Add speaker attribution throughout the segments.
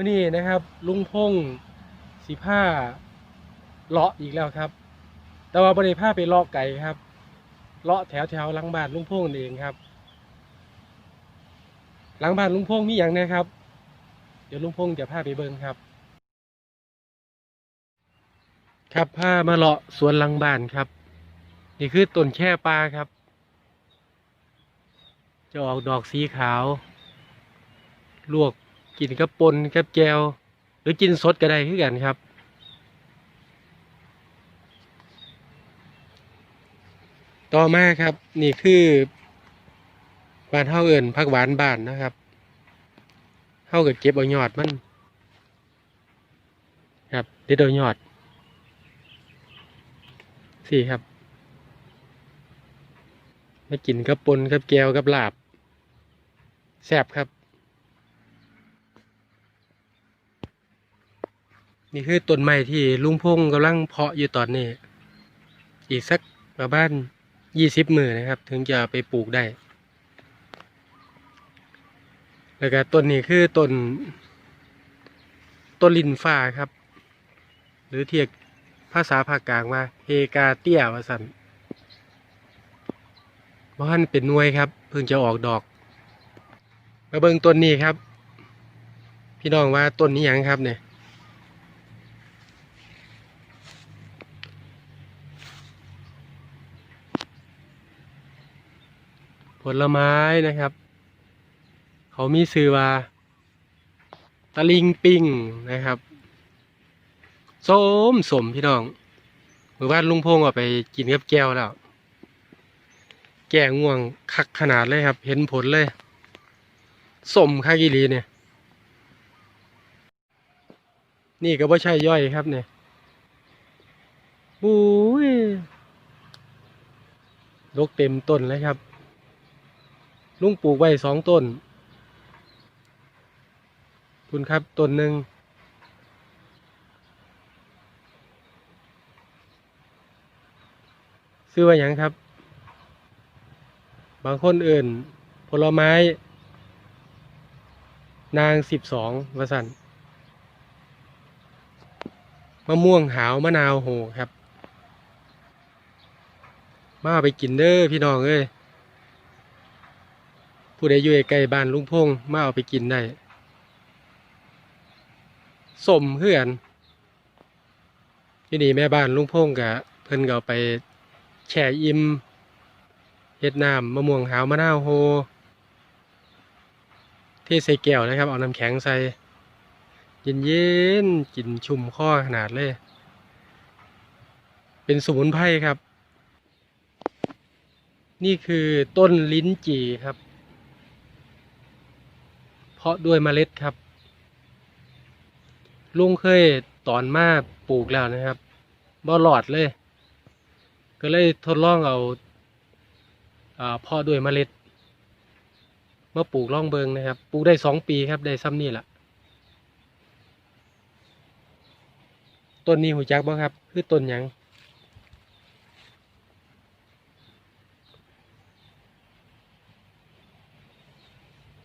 Speaker 1: มื่อนี้นะครับ ลุงพงสีผ้าเลาะอีกแล้วครับ แต่ว่าบริผ้าไปเลาะไก่ครับ เลาะแถวแถวหลังบ้านลุงพงนี่เองครับ หลังบ้านลุงพงมีอย่างนะครับ เดี๋ยวลุงพงจะพาไปเบิ่งครับ ครับพามาเลาะสวนหลังบ้านครับ นี่คือต้นแค่ปลาครับ จะออกดอกสีขาว ลวก กินกับปนกับแจวหรือกินสดก็ได้คือกันครับ ต่อมาครับนี่คือบ้านเฮาเอิญผักหวานบ้านนะครับเฮาก็เก็บเอายอดมัน ครับเด็ดเอายอดสี่ครับมากินกับปนกับแก้วกับลาบแซ่บครับ นี่คือต้นไม้ที่ลุงพงกำลังเพาะอยู่ตอนนี้ อีกสักประมาณยี่สิบมือนะครับ ถึงจะไปปลูกได้ แล้วก็ต้นนี้คือต้นต้นลินฟ้าครับ หรือเทียกภาษาภาคกลางว่าเฮกาเตียวาสันบ้านเป็นนวยครับ เพิ่งจะออกดอก มาเบิ่งต้นนี้ครับ พี่น้องว่าต้นนี้ยังครับเนี่ย ลไม้นะครับ เขามีซื้อว่าตะลิงปิงนะครับส้มสมพี่น้องเมื่อวานลุงพงเอาไปกินกับแก้วแล้ว แก่ง่วงคักขนาดเลยครับ เห็นผลเลยสมคากิลีเนี่ย นี่ก็บ่ใช่ย่อยครับเนี่ยบุ้ยลกเต็มต้นเลยครับ ลุงปลูกไว้สองต้น คุณครับต้นหนึ่งซื้อว่าอย่างครับ บางคนอื่น ผลไม้ นางสิบสองวสันมะม่วงหาวมะนาวโหครับ มาเอาไปกินเด้อพี่น้องเอ้ย ผู้ใดอยู่ใกล้บ้านลุงพงมาเอาไปกินได้สมเพื่อนที่นี่แม่บ้านลุงพงกะเพิ่นก็เอาไปแช่อิ่มเฮ็ดน้ำมะม่วงหาวมะนาวโฮเทใส่แก้วนะครับ เอาน้ำแข็งใส่เย็นเย็นๆกินชุ่มคอขนาดเลย เป็นสมุนไพรครับ นี่คือต้นลิ้นจี่ครับ เพาะด้วยเมล็ดครับ ลุงเคยตอนมาปลูกแล้วนะครับบ่หลอดเลย ก็เลยทดลองเอาอาเพาะด้วยเมล็ดมาปลูกล่องเบิงนะครับ ปลูกได้สองปีครับได้ซ้ำนี่แหละต้นนี้หูจักบ่ครับ คือต้นหยัง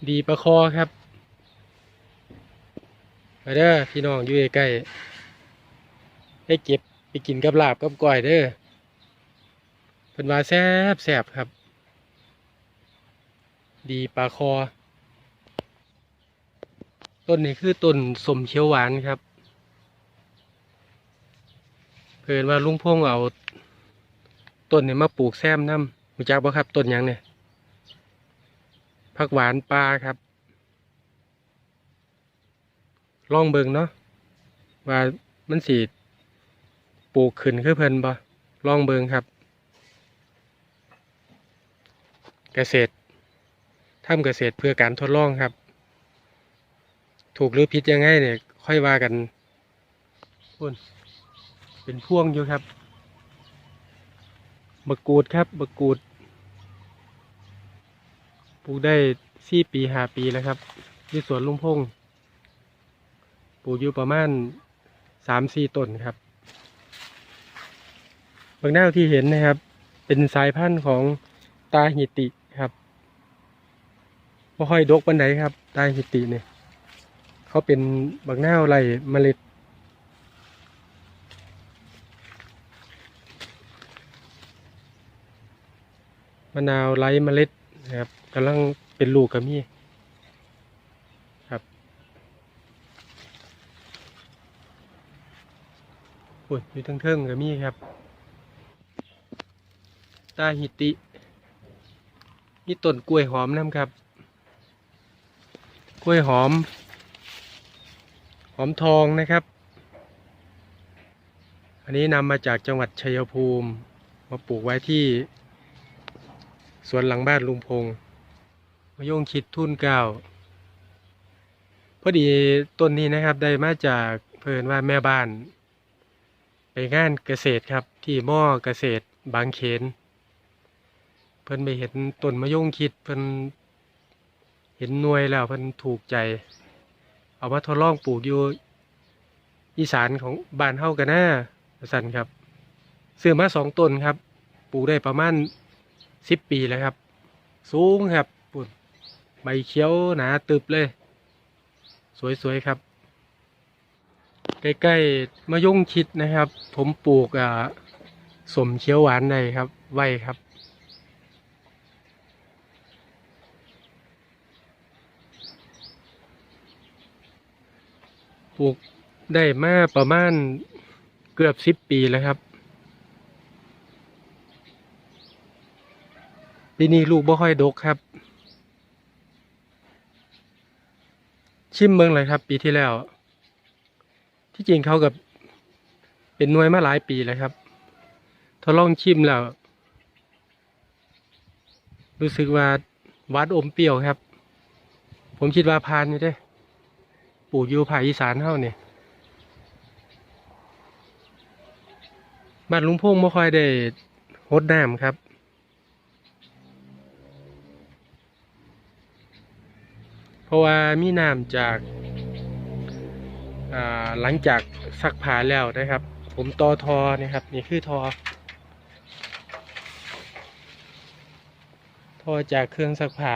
Speaker 1: ดีประคอครับ มาเด้อพี่น้องอยู่ใกล้ๆให้เก็บไปกินกับลาบกับก้อยเด้อเป็นว่าแซบแซบครับ ดีปลาคอ ต้นนี้คือต้นสมเขียวหวานครับเพิ่นว่าลุงพงเอาต้นนี้มาปลูกแซมน้ำรู้จักบ่ครับต้นยังเนี่ยผักหวานปลาครับ ลองเบิ่งเนาะว่ามันสีปลูกขึ้นคือเพิ่นบ่ลองเบิ่งครับ เกษตรทำเกษตรเพื่อการทดลองครับ ถูกหรือผิดยังไงเนี่ยค่อยว่ากันพุ่นเป็นพ่วงอยู่ครับบะกรูดครับบะกรูดปลูกได้สี่ปีห้าปีแล้วครับที่สวนลุงพง ปลูกอยู่ประมาณสามสี่ต้นครับ บางหน้าที่เห็นนะครับ เป็นสายพันธุ์ของตาหิติครับไม่ค่อยดกปันไดครับ ตาหิติเนี่ยเขาเป็นบักนาไรเมล็ดมะนาวไร้เมล็ดนะครับกำลังเป็นลูกกับมี่ครับ โอ้ยอยู่ทั้งเทิงกับมี่ครับตาหิติ มีต้นกล้วยหอมน้ำครับ กล้วยหอม หอมทองนะครับ อันนี้นำมาจากจังหวัดชัยภูมิ มาปลูกไว้ที่สวนหลังบ้านลุงพงมะยงชิดทุ่นเก้าพอดีต้นนี้นะครับได้มาจากเพิ่อนว่าแม่บ้าน ไปงานเกษตรครับที่ม่อเกษตรบางเขน เพิ่นไปเห็นต้นมะยงชิดเพิ่นเห็นหน่วยแล้วเพิ่นถูกใจ เอามาทดลองปลูกอยู่อีสานของบ้านเฮากันนะสันครับซื้อมาสองต้นครับ ปลูกได้ประมาณสิบปีแล้วครับ สูงครับปุ่นใบเขียวหนาตึบเลย สวยๆครับ ใกล้ๆมะยงชิดนะครับ ผมปลูกอ่าสมเขียวหวานในครับ ไว้ครับ ปลูกได้มาประมาณเกือบสิบปีแล้วครับปีนี้ลูกบ่ค่อยดกครับ ชิมเมืองเลยครับ ปีที่แล้ว ที่จริงเขากับเป็นหน่วยมาหลายปีแล้วครับทดลองชิมแล้ว รู้สึกว่าวานอมเปรี้ยวครับ ผมคิดว่าพานอยู่เด้ปลูกอยู่ภาคอีสานเฮานี่บ้านลุงพงไม่ค่อยได้หดน้ำครับเพราะว่ามีน้ำจาก หลังจากซักผ้าแล้วนะครับ ผมต่อทอนะครับ นี่คือทอ ทอจากเครื่องซักผ้า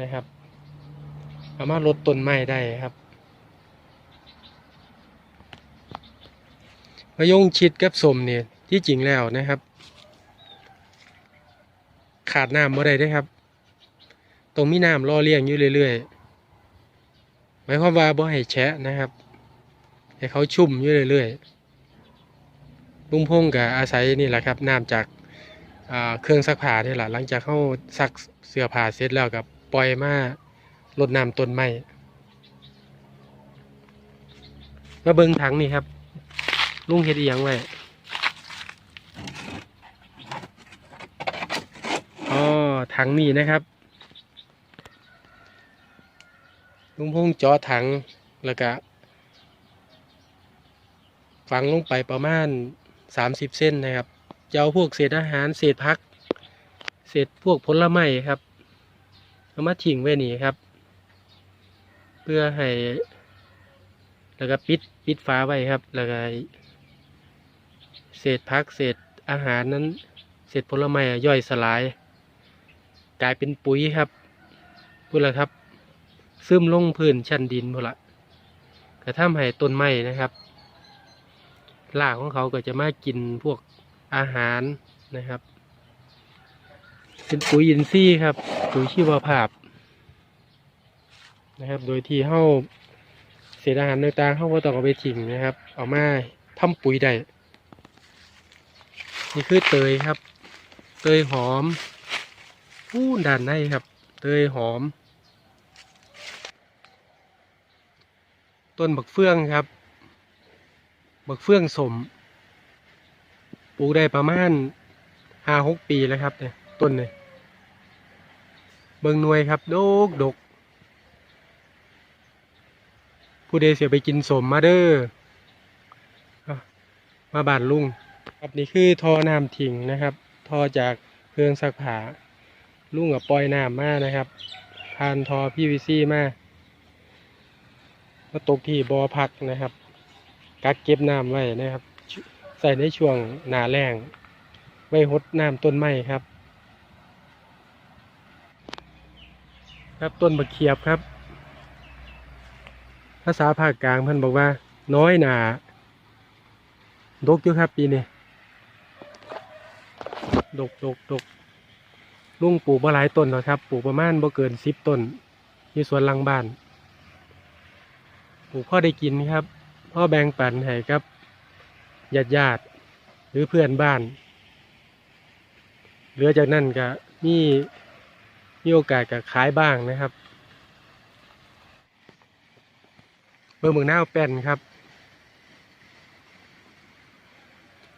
Speaker 1: นะครับสามารถลดต้นไม้ได้ครับมะยงชิดกับสมเนี่ยที่จริงแล้วนะครับ ขาดน้ำบ่ได้ด้อครับ ตรงมีน้ำรอเลี้ยงอยู่เรื่อยๆ หมายความว่าบ่ให้แฉะนะครับ ให้เขาชุ่มอยู่เรื่อยๆลุงพงกับอาศัยนี่แหละครับน้ำจากาเครื่องซักผ้านี่แหละหลังจากเขาซักเสื้อผ้าเสร็จแล้วกับปล่อยมารดน้ำต้นไม้มาเบิ่งถังนี่ครับ ลุงเฮ็ดอีหยังไว้อ๋อถังนี่นะครับ ลุงพงเจาะถังแล้วก็ฝังลงไปประมาณสามสิบเส้นนะครับจะเอาพวกเศษอาหารเศษพัก เศษพวกผลไม้ครับเอามาทิ้งไว้นี่ครับ เพื่อให้ แล้วก็ปิดปิดฝาไว้ครับ แล้วก็เศษพักเศษอาหารนั้น เศษผลไม้ย่อยสลาย กลายเป็นปุ๋ยครับพูดแล้วครับ ซึมลงพื้นชั้นดินหมดละกระทำให้ต้นไม้นะครับรากของเขาก็จะมากินพวกอาหารนะครับ เป็นปุ๋ยอินทรีย์ครับปุ๋ยชีวภาพนะครับ โดยที่เฮ้าเศษอาหารต่างๆเฮ้าว่าต้องเอาไปทิ้งนะครับ เอามาทำปุ๋ยได้นี่คือเตยครับ เตยหอมผู้ด้านในครับ เตยหอม ต้นบักเฟืองครับ บักเฟืองสม ปลูกได้ประมาณห้าหกปีแล้วครับเนี่ยต้นเนี่ยเบิงหน่วยครับ ดกดก ผู้ใดเสียไปกินสมมาเด้อเอามาบานลุง ครับนี่คือท่อน้ำทิ้งนะครับ ท่อจากเครื่องซักผ้าลุงกับปล่อยน้ำมานะครับผ่านท่อ PVC มา มาตกที่บ่อพักนะครับ กักเก็บน้ำไว้นะครับ ใส่ในช่วงหนาแรงไว้หดน้ำต้นไม้ครับ ครับต้นบักเขียบครับ ภาษาภาคกลางเพิ่นบอกว่า น้อยหนาดกอยู่ครับปีนี้ดกดกดกลุงปลูกมาหลายต้นแล้วครับ ปลูกประมาณบ่เกินสิบต้นที่สวนหลังบ้าน ปลูกพ่อได้กินครับพ่อแบ่งปันให้ครับญาติญาติๆหรือเพื่อนบ้านเหลือจากนั้นก็มีมีโอกาสก็ขายบ้างนะครับ เบอร์เมืองหน้าแป้นครับ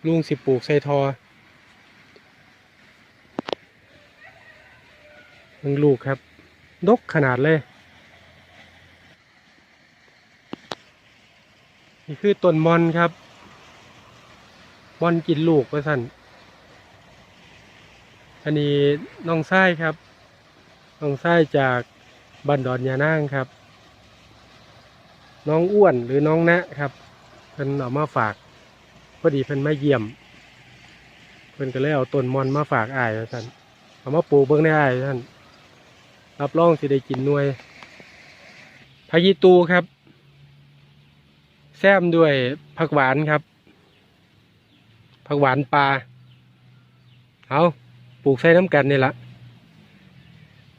Speaker 1: ลุงสิปลูกใส่ทอมึงลูกครับ ดกขนาดเลย นี่คือต้นมอนครับมอนกินลูกว่าสั่นอันนี้น้องไส้ครับน้องไส้จากบ้านดอนยานางครับ น้องอ้วนหรือน้องนะครับเพิ่นเอามาฝากพอดีเพิ่นมาเยี่ยม เพิ่นก็เลยเอาต้นมอนมาฝากอ้ายว่านเอามาปลูกเบิ่งในอ้ายว่านรับรองสิได้กินหน่วยพายีตูครับ แซมด้วยผักหวานครับ ผักหวานปลาเอาปลูกใส่น้ำกันนี่ละ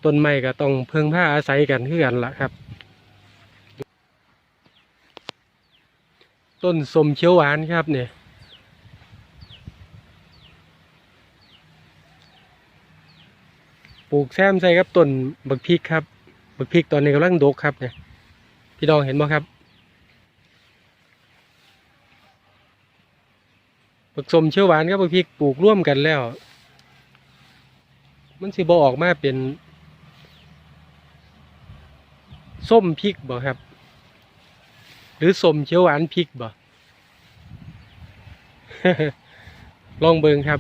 Speaker 1: ต้นไม้ก็ต้องเพิ่งผ้าอาศัยกันคือกันละครับ ต้นสมเขียวหวานครับเนี่ยปลูกแซมใส่ครับต้นบักพริกครับบักพริกตอนนี้กำลังดกครับเนี่ยพี่ดองเห็นไหมครับ บักสมเขียวหวานกับบักพริกปลูกร่วมกันแล้ว มันสิบอออกมาเป็นส้มพริกบ่ครับ หรือสมเขียวหวานพริกบ่ลองเบิงครับ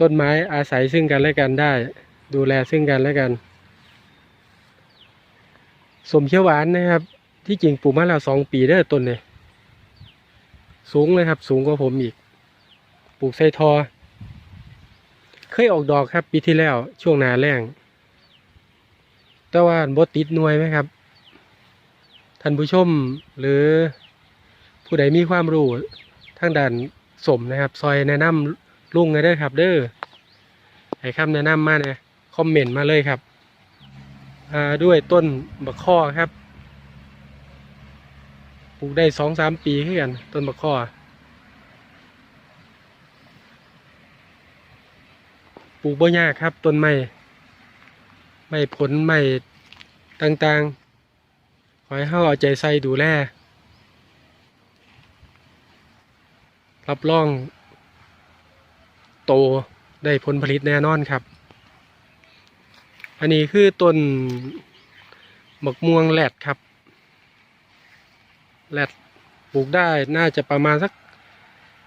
Speaker 1: ต้นไม้อาศัยซึ่งกันและกันได้ ดูแลซึ่งกันและกันสมเขียวหวานนะครับ ที่จริงปลูกมาแล้วสองปีได้ต้นเนี่ย สูงเลยครับ สูงกว่าผมอีก ปลูกใส่ทอ เคยออกดอกครับปีที่แล้วช่วงนาแรงแต่ว่าบดติดหน่วยไหมครับ ท่านผู้ชมหรือผู้ใดมีความรู้ทางด้านสมนะครับ ซอยแนะนำลุงเลยด้ครับ เด้อให้คำแนะนำมาเนี่ยคอมเมนต์มาเลยครับอ่าด้วยต้นบักข้อครับ ปลูกได้สองสามปีขึ้นกันต้นบักข้อปลูกบ่ยากครับต้นไม้ไม้ผลไม้ต่างๆ ขอให้เฮาเอาใจใส่ดูแลรับรอง โตได้ผลผลิตแน่นอนครับ อันนี้คือต้นหมกม่วงแหลดครับ แหลดปลูกได้น่าจะประมาณสัก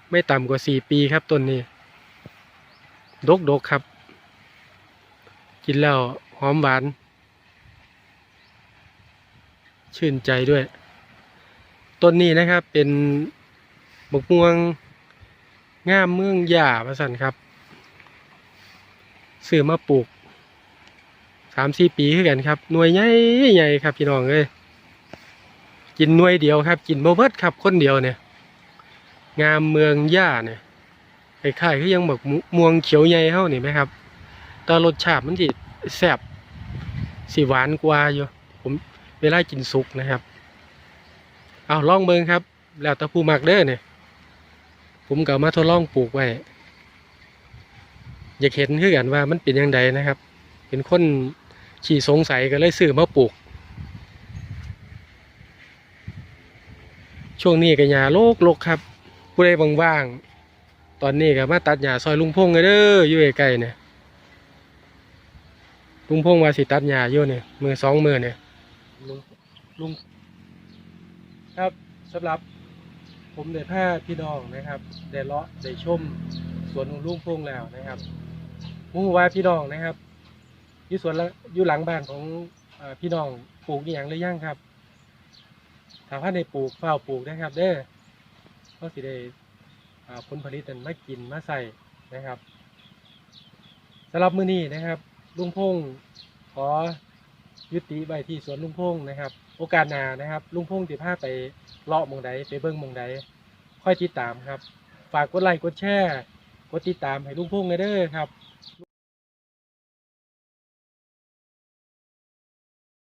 Speaker 1: ไม่ต่ำกว่าสี่ปีครับต้นนี้ ดกดกครับ กินแล้วหอมหวาน ชื่นใจด้วย ต้นนี้นะครับเป็นบกม่วงง่ามเมืองหย่าประสันครับซื้อมาปลูกสามสี่ปีขึ้นกันครับหน่วยใหญ่ใหญ่ครับพี่น้องเอ้ย กินหน่วยเดียวครับ กินโบเบิดครับคนเดียวเนี่ย งามเมืองหญ้าเนี่ยคล้ายๆคือยังแบบม่วงเขียวใหญ่เฮานี่ไหมครับ แต่รสชาติมันสิแซ่บสิหวานกว่าอยู่ผมเวลากินสุกนะครับ เอาลองเบิ่งครับ แล้วต่ผู้มักเด้อเนี่ยผมก็มาทดลองปลูกไว้อยากเห็นคือกันว่ามันเป็นยังไงนะครับ เป็นคนขี่สงสัยก็เลยซื้อมาปลูก ช่วงนี้ก็หญ้าโลกโลกครับผู้ใดว่างๆตอนนี้ก็มาตัดหญ้าซอยลุงพงษ์เลยเด้ออยู่ใกล้ๆเนี่ยลุงพงษ์ว่าสิตัดหญ้าอยู่เนี่ยมือสองมือเนี่ยลุงลุงครับสำหรับผมได้พาพี่น้องนะครับได้เลาะได้ชมสวนของลุงพงษ์แล้วนะครับผมว่าพี่น้องนะครับอยู่สวนละอยู่หลังบ้านของอพี่น้องปลูกอย่างหรือยังครับ ถ้าว่าได้ปลูกเฝ้าปลูกนะครับ เด้อก็สิได้ผลผลิตนั้นมากินมาใส่นะครับสำหรับมื้อนี้นะครับ ลุงพงษ์ขอยุติไว้ที่สวนลุงพงนะครับ โอกาสหน้านะครับ ลุงพงสิพาไปเลาะมองใดไปเบิ่งมองใดค่อยติดตามครับ ฝากกดไลค์กดแชร์กดติดตามให้ลุงพงเลยเด้อครับ